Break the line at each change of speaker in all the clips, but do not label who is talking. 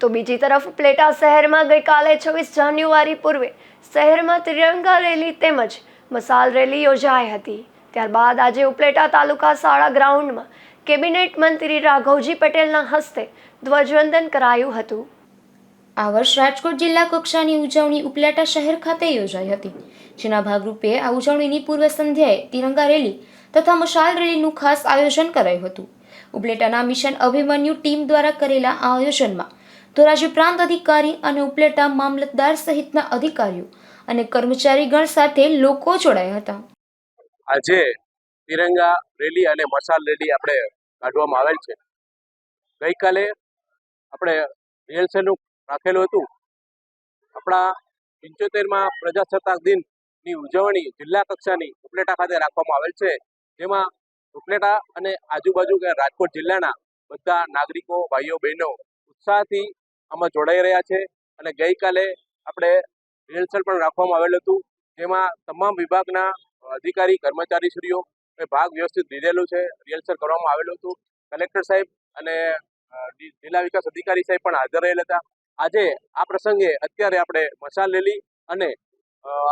તો બીજી તરફ ઉપલેટા શહેરમાં ગઈકાલે છવ્વીસ જાન્યુઆરી પૂર્વે શહેરમાં ત્રિરંગા રેલી તેમજ મસાલ રેલી યોજાઈ હતી. ત્યારબાદ આજે ઉપલેટા તાલુકા શાળા ગ્રાઉન્ડમાં કેબિનેટ મંત્રી રાઘવજી પટેલના હસ્તે ધ્વજવંદન કરાયું હતું.
આ વર્ષ રાજકોટ જિલ્લા કક્ષાની ઉજવણી ઉપલેટા શહેર ખાતે યોજાઈ હતી. જેના ભાગરૂપે આ ઉજવણીની પૂર્વ સંધ્યાએ તિરંગા રેલી તથા મશાલ રેલીનું ખાસ આયોજન કરાયું હતું. ઉપલેટાના મિશન અભિમન્યુ ટીમ દ્વારા કરેલા આ આયોજનમાં ધોરાજી પ્રાંત અધિકારી અને ઉપલેટા મામલતદાર સહિતના અધિકારીઓ અને કર્મચારીગણ સાથે લોકો જોડાયા હતા.
આજે તિરંગા રેલી અને મશાલ રેલી આપણે કાઢવામાં આવેલ છે. ગઈકાલે આપણે રિહર્સલનું રાખેલું હતું. આપણા પંચોતેરમાં પ્રજાસત્તાક દિનની ઉજવણી જિલ્લા કક્ષાની ઉપલેટા ખાતે રાખવામાં આવેલ છે. જેમાં ઉપલેટા અને આજુબાજુ કે રાજકોટ જિલ્લાના બધા નાગરિકો, ભાઈઓ, બહેનો ઉત્સાહથી આમાં જોડાઈ રહ્યા છે અને ગઈકાલે આપણે રિહર્સલ પણ રાખવામાં આવેલું હતું. જેમાં તમામ વિભાગના અધિકારી, કર્મચારીશ્રીઓ ભાગ વ્યવસ્થિત લીધેલું છે. રિહર્સલ કરવામાં આવેલું હતું. કલેક્ટર સાહેબ અને જિલ્લા વિકાસ અધિકારી સાહેબ પણ હાજર રહેલા હતા. આજે આ પ્રસંગે અત્યારે આપણે મશાલ રેલી અને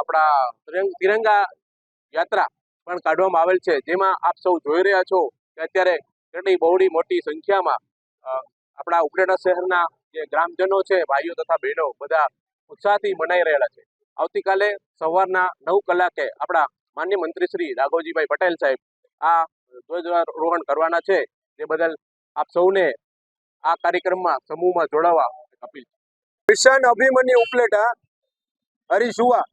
આપણા તિરંગ- તિરંગા યાત્રા પણ કાઢવામાં આવેલ છે. જેમાં આપ સૌ જોઈ રહ્યા છો કે અત્યારે કેટલી બહોળી મોટી સંખ્યામાં આપણા ઉપલેટા શહેરના જે ગ્રામજનો છે, ભાઈઓ તથા બહેનો બધા ઉત્સાહથી મનાઈ રહેલા છે. આવતીકાલે સવારના નવ કલાકે આપણા માન્ય મંત્રી શ્રી રાઘવજીભાઈ પટેલ સાહેબ આ ધ્વજારોહણ કરવાના છે. તે બદલ આપ સૌને આ કાર્યક્રમમાં સમૂહમાં જોડાવા અપીલ
મિશન અભિમન્યુ ઉપલેટા હરીશુવા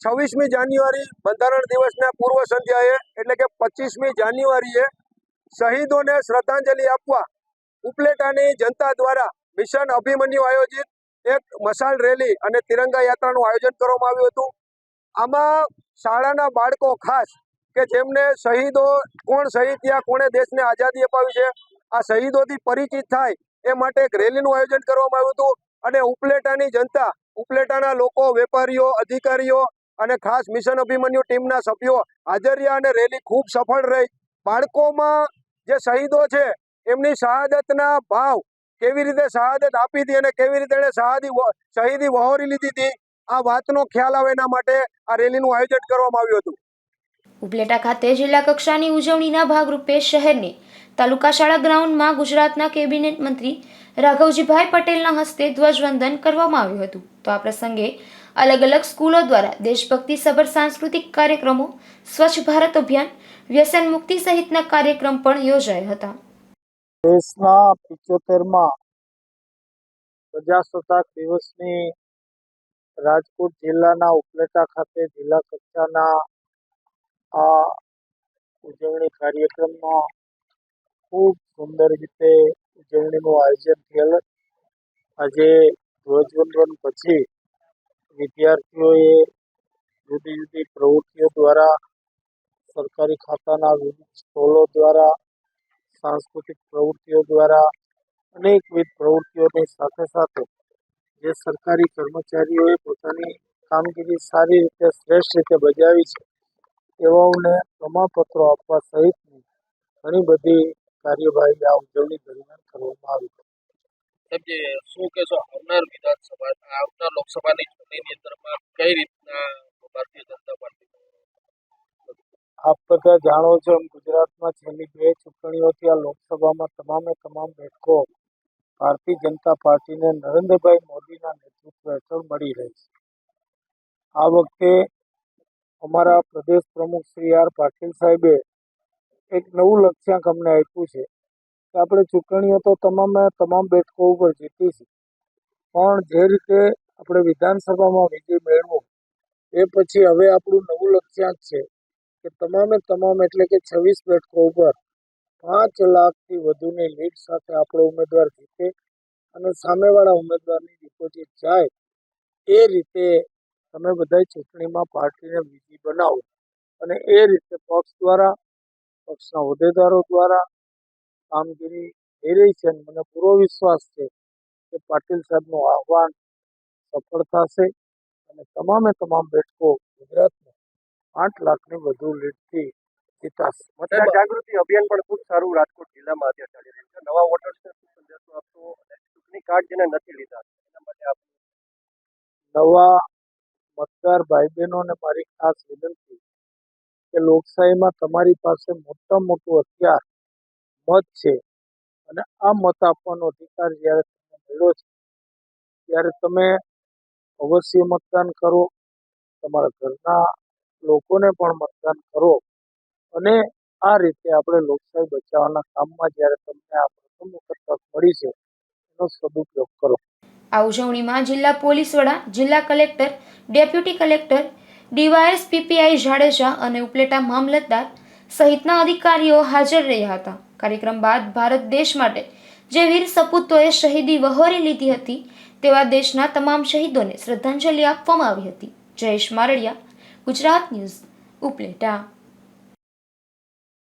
છવ્વીસમી જાન્યુઆરી બંધારણ દિવસના પૂર્વ સંધ્યાએ, એટલે કે પચીસમી જાન્યુઆરીએ શહીદોને શ્રદ્ધાંજલિ આપવા ઉપલેટાની જનતા દ્વારા મિશન અભિમન્યુ આયોજિત એક મશાલ રેલી અને તિરંગા યાત્રાનું આયોજન કરવામાં આવ્યું હતું. આમાં શાળાના બાળકો ખાસ કે જેમને શહીદો કોણ શહીદ થયા, કોણે દેશને આઝાદી અપાવી છે, આ શહીદોથી પરિચિત થાય એ માટે એક રેલીનું આયોજન કરવામાં આવ્યું હતું અને ઉપલેટાની જનતા, ઉપલેટાના લોકો, વેપારીઓ, અધિકારીઓ અને ખાસ મિશન અભિમન્યુ ટીમના સભ્યો હાજર રહ્યા અને રેલી ખૂબ સફળ રહી. બાળકોમાં જે શહીદો છે એમની શહાદતના ભાવ કેવી રીતે શહાદત આપી હતી અને કેવી રીતે એણે શહાદી શહીદી વહોરી લીધી હતી, આ વાતનો ખ્યાલ આવે એના માટે આ રેલીનું આયોજન કરવામાં આવ્યું હતું.
ઉપલેટા ખાતે જિલ્લા કક્ષાની ઉજવણીના ભાગરૂપે શહેરની તાલુકા શાળા ગ્રાઉન્ડમાં ગુજરાતના કેબિનેટ મંત્રી રાઘવજીભાઈ પટેલના હસ્તે ધ્વજવંદન કરવામાં આવ્યું હતું. તો આ પ્રસંગે અલગ અલગ સ્કૂલો દ્વારા દેશભક્તિ સભર સાંસ્કૃતિક કાર્યક્રમો, સ્વચ્છ ભારત અભિયાન, વ્યસન મુક્તિ સહિતના કાર્યક્રમ પણ યોજાયા હતા.
દેશના પિચોતેરમાં પ્રજાસત્તાક દિવસની રાજકોટ જિલ્લાના ઉપલેટા ખાતે જિલ્લા કક્ષાના આ ઉજવણી કાર્યક્રમમાં ખૂબ સુંદર રીતે ઉજવણીનું આયોજન થયેલ. આજે ધ્વજવંદન પછી વિદ્યાર્થીઓએ જુદી જુદી પ્રવૃત્તિઓ દ્વારા સરકારી ખાતાના વિવિધ સ્ટોલો દ્વારા સાંસ્કૃતિક પ્રવૃત્તિઓ દ્વારા અનેકવિધ પ્રવૃત્તિઓની સાથે સાથે જે સરકારી કર્મચારીઓએ પોતાની કામગીરી સારી રીતે, શ્રેષ્ઠ રીતે બજાવી છે, તેઓને પ્રમાણપત્રો આપવા સહિતની ઘણી બધી કાર્યવાહી આ ઉજવણી દરમિયાન કરવામાં આવી
છે શું કહેશો, આવનાર વિધાનસભા, આવનાર લોકસભાની ચૂંટણીની અંદરમાં કઈ રીતના ભારતીય જનતા પાર્ટી
આપ બધા જાણો છો એમ ગુજરાતમાં છેલ્લી બે ચૂંટણીઓથી આ લોકસભામાં તમામે તમામ બેઠકો ભારતીય જનતા પાર્ટીને નરેન્દ્રભાઈ મોદીના નેતૃત્વ હેઠળ મળી રહી છે. આ વખતે અમારા પ્રદેશ પ્રમુખ શ્રી આર પાટીલ સાહેબે એક નવું લક્ષ્યાંક અમને આપ્યું છે કે આપણે ચૂંટણીઓ તો તમામે તમામ બેઠકો ઉપર જીતીશું પણ જે રીતે આપણે વિધાનસભામાં વિજય મેળવો, એ પછી હવે આપણું નવું લક્ષ્યાંક છે. કે તમામે તમામ એટલે કે છવ્વીસ બેઠકો ઉપર પાંચ લાખથી વધુની લીડ સાથે આપણો ઉમેદવાર જીતે અને સામેવાળા ઉમેદવારની ડિપોઝિટ જાય, એ રીતે તમે બધા ચૂંટણીમાં પાર્ટીને વિધિ બનાવો. અને એ રીતે પક્ષ દ્વારા, પક્ષના હોદ્દેદારો દ્વારા કામગીરી થઈ રહી છે મને પૂરો વિશ્વાસ છે કે પાટીલ સાહેબનું આહવાન સફળ થશે અને તમામે તમામ બેઠકો ગુજરાતમાં આઠ લાખની વધુ લીડથી જીતાશે
મતદાર જાગૃતિ અભિયાન પણ ખૂબ સારું રાજકોટ જિલ્લામાં અત્યારે ચાલી રહ્યું છે. નવા વોટર્સને શું સંદેશો આપશો અને ચૂંટણી
કાર્ડ જેને નથી લીધા એના માટે આપ
નવા મતદાર ભાઈ બહેનોને મારી ખાસ વિનંતી કે લોકશાહીમાં તમારી પાસે મોટામાં મોટું હથિયાર મત છે અને આ મત આપવાનો અધિકાર જ્યારે તમને મળ્યો છે ત્યારે તમે અવશ્ય મતદાન કરો. તમારા ઘરના લોકોને પણ મતદાન કરો. અને આ રીતે આપણે લોકશાહી બચાવવાના કામમાં જ્યારે તમને આ પ્રથમ વખત તક મળી છે, એનો સદુપયોગ કરો.
આ ઉજવણીમાં જિલ્લા પોલીસ વડા, જિલ્લા collector, deputy collector DYS PPI Jadeja અને ઉપલેટા મામલતદાર સહિતના અધિકારીઓ હાજર રહ્યા હતા. કાર્યક્રમ બાદ ભારત દેશ માટે જે વીર સપૂતોએ શહીદી વહોરી લીધી હતી, તેવા દેશના તમામ શહીદોને શ્રદ્ધાંજલિ આપવામાં આવી હતી. જયેશ મારડિયા ગુજરાત ન્યૂઝ ઉપલેટા